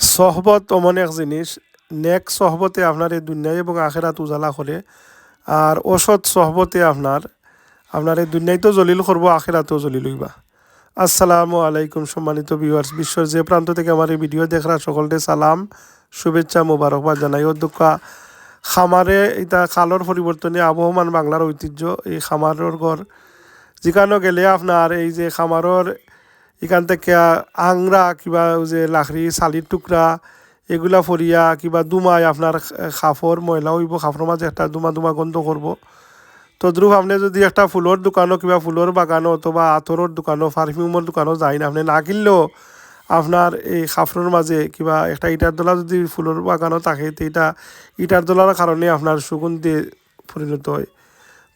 সহবত অমন এক জিনিস, নেক সহবতে আপনার এই দুনিয়ায় এবং আখেরাত উজালা করে, আর অসৎ সহবতে আপনার আপনার এই দুনিয়ায় জলিল করব, আখেরাতেও জলিল হইবা। আসসালামু আলাইকুম সম্মানিত ভিউয়ার্স বিশ্বের যে প্রান্ত থেকে আমার এই ভিডিও দেখরা, সকলকে সালাম, শুভেচ্ছা, মোবারকবাদ জানাই। অধ্যক্ষ, খামারে এটা খালর পরিবর্তনে আবহমান বাংলার ঐতিহ্য, এই খামারের ঘর। যেখানে গেলে আপনার এই যে খামারর এখান থেকে আংরা কিবা যে লাকড়ি চালির টুকরা, এগুলা ফরিয়া কিবা দুমাই আপনার খাফর ময়লা হইব খাফর মাঝে একটা দুমা দুমা গন্ধ করব তদ্রুপ আপনি যদি একটা ফুলের দোকানও কিবা ফুলের বাগানও অথবা আতরের দোকানও পারফিউমের দোকানও যাই না, আপনি না কিনলেও আপনার এই খাফরের মাঝে কিবা একটা ইটার দোলা যদি ফুলের বাগানও থাকে, তো এটা ইটার দোলার কারণে আপনার সুগন্ধি পরিণত হয়।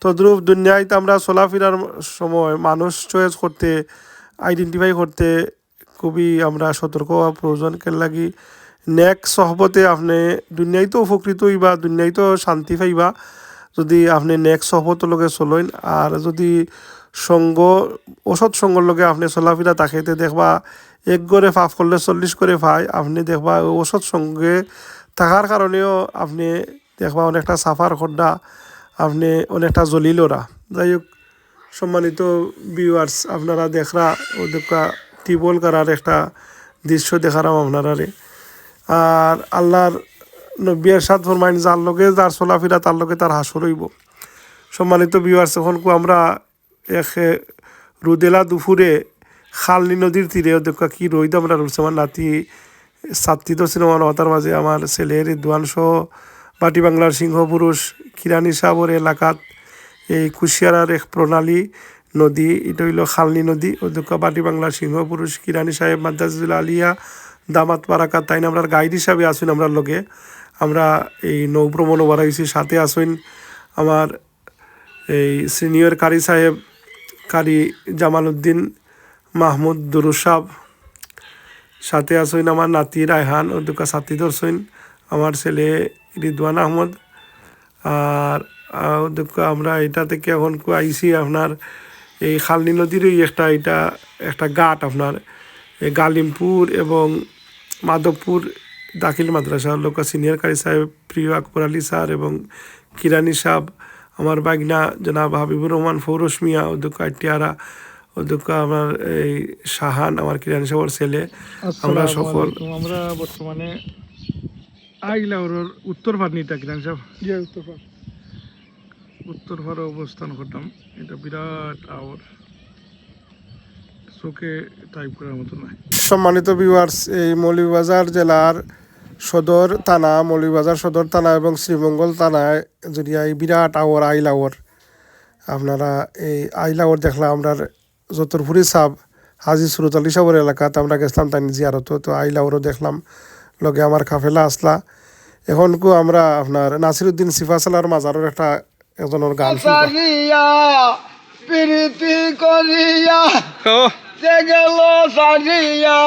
তদ্রুপ দুনিয়ায় আমরা চলাফেরার সময় মানুষ চয়েস করতে আইডেন্টিফাই করতে খুবই আমরা সতর্ক হওয়া প্রয়োজন। কেন লাগি নেক সহবতে আপনি দুনিয়ায় তো উপকৃত হইবা, দুনিয়ায় তো শান্তি পাইবা। যদি আপনি নেক সহবতের লগে চলেন, আর যদি সঙ্গ, অসৎ সঙ্গর লগে আপনি চলাফেরা তাকেতে দেখবা, এক গড়ে ফাফ করলে চল্লিশ করে পায়, আপনি দেখবা অসৎ সঙ্গে থাকার কারণেও আপনি দেখবা অনেকটা সাফার খড্ডা আপনি অনেকটা জলিলরা যাই হোক সম্মানিত ভিউয়ার্স আপনারা দেখরা ওদেরকা টিউবওয়েল করার একটা দৃশ্য দেখারাম আপনারারে। আর আল্লাহর নব্বিয়ার সাত ফরমাইন, যার লগে যার চলাফেরা, তার লগে তার হাসর হইব। সম্মানিত ভিউয়ার্স এখন আমরা এক রুদেলা দুপুরে খালনি নদীর তীরে দেখা কি রইদ আমরা রয়েছে আমার নাতি সাত্তিত সিনেমা নতার মাঝে, আমার ছেলের দোয়ান সহ বাটি বাংলার সিংহ পুরুষ কিরানি সাহর এলাকাত এই কুশিয়ারার এক প্রণালী নদী, এটা হইল খালনি নদী, অধ্যক্ষ বাটি বাংলার সিংহ পুরুষ কিরানি সাহেব মাদ্রাজুল আলিয়া, দামাত পারাকা তাই আমরা গাইড হিসাবে আসুন আমরা লগে। আমরা এই নৌ ভ্রমণও বাড়াইছি সাথে আসুন আমার এই সিনিয়র কারি সাহেব, কারি জামাল উদ্দিন মাহমুদ দুরুসাব সাথে আসুন আমার নাতি রায়হান, অধ্যক্ষ সাথী দর্শন আমার ছেলে রিদওয়ান আহমদ, আর আমরা এটা থেকে এখন আইসি আপনার এই খালনি নদীরই একটা এটা একটা ঘাট আপনার। এই গালিমপুর এবং মাধবপুর দাখিল মাদ্রাসা লোক সিনিয়র কারি সাহেব প্রিয় আকবর আলী স্যার এবং কিরানি সাহ আমার বাগনা জনাব হাবিবুর রহমান ফৌরস মিয়া অধ্যক্ষ আটিয়ারা অধ্যক্ষ আমার এই শাহান আমার কিরানি সাহেবের ছেলে। আমরা সকল আমরা বর্তমানে আইলাউরের উত্তর ভাটনিটা কিরান সাহেব। উত্তর উত্তর ভারে অবস্থান করতাম। এটা বিরাট আওয়ার চোখে টাইপ করার মতো নয়। সম্মানিত ভিউয়ার্স এই মৌলভীবাজার জেলার সদর থানা, মৌলভীবাজার সদর থানা এবং শ্রীমঙ্গল থানায় যদি এই বিরাট আওয়ার আইলাওয়ার আপনারা এই আইলাওয়ার দেখলাম আমরা যতরপুরি সাব, হাজি সুরত আলী সাবর এলাকাতে আমরা গেছিলাম তাই জিয়ারত তো আইলাওয়ারও দেখলাম। লগে আমার কাফেলা আসলা। এখন কো আমরা আপনার নাসিরুদ্দিন সিফাসালার মাজারের একটা একজনের গান শুনব। সারিয়া প্রীতি করিয়া যে গেল সারিয়া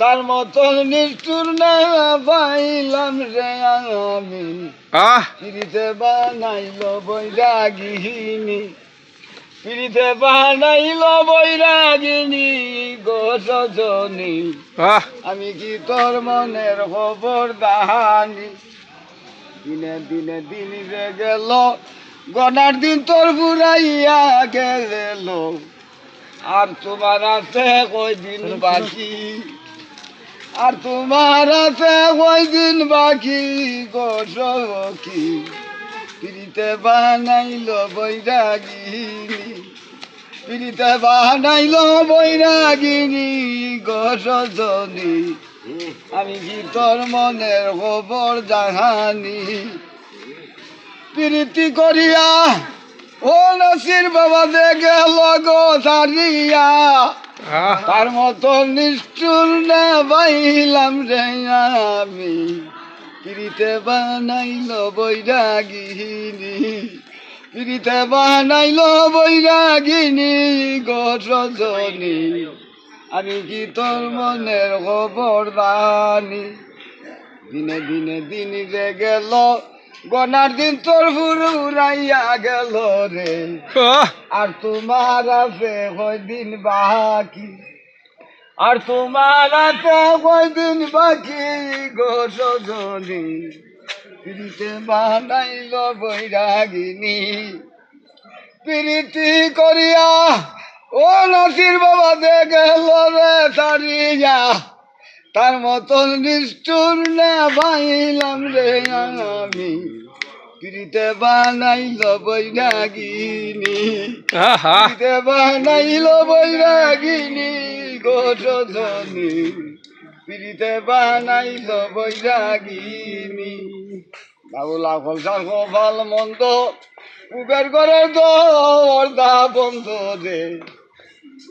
তার মতন নিষ্ঠুর না পাইলাম রে আমি। পিড়িতে বানাইল বৈরাগিনী পিড়িতে বানাইল বৈরাগিনী গো সজনী। আমি কি তোর মনের খবর দাহানি? দিনে দিনে দিন রে গেল গনার দিন তোর বুড়াইয়া গেল। আর তোমার আছে কই দিন বাকি আর তোমার আছে কই দিন বাকি গোসকি পিড়িতে বানাইল বৈরাগিনী পিড়িতে বানাইল বৈরাগিনী গোসজনী আমি কি তোর মনের খবর জাহানি। প্রীতি করিয়া ও নসির বাবা দে গেল গো সারিয়া তার মতো নিষ্ঠুর না পাইলাম রে আমি। প্রীতে বানাইল বৈরাগিনী। প্রীতে বানাইল বৈরাগিনী গো সজনী আমি কি তোর মনের খবর দানি? দিনে দিনে দিন রে গেল গনার দিন তোর ফুরাইয়া গেল রে। আর তোমার আছে দিন বাকি? আর তোমার হাতে কয়দিন বাকি গো সজনী? পিড়িতে বানাইল বৈরাগিনী। প্রীতি করিয়া ও নাসির বাবা দে গেল রে তারিয়া তার মতন নিষ্ঠুর না পাইলাম রে আমি। প্রীতে বানাইল বৈরাগিনী। প্রীতে বানাইল বৈরাগিনী গোসনী প্রীতে বানাইল বৈরাগিনী। বাবুলা ফলসার কপাল মন্দ উবের করে দা বন্ধ রে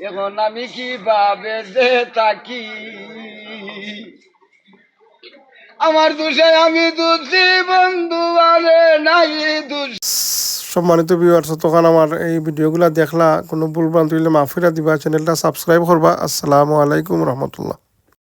এখন আমি কি ভাবে যে থাকি? আমার দোষে আমি দোষী বন্ধু আরে নাই দোষ সম্মানিত ভিউয়ার্স তখন আমার এই ভিডিওগুলো দেখলা, কোনো ভুল ভ্রান্তি হলে মাফিরা দিবা চ্যানেলটা সাবস্ক্রাইব করবা। আসসালামু আলাইকুম রহমতুল্লাহ।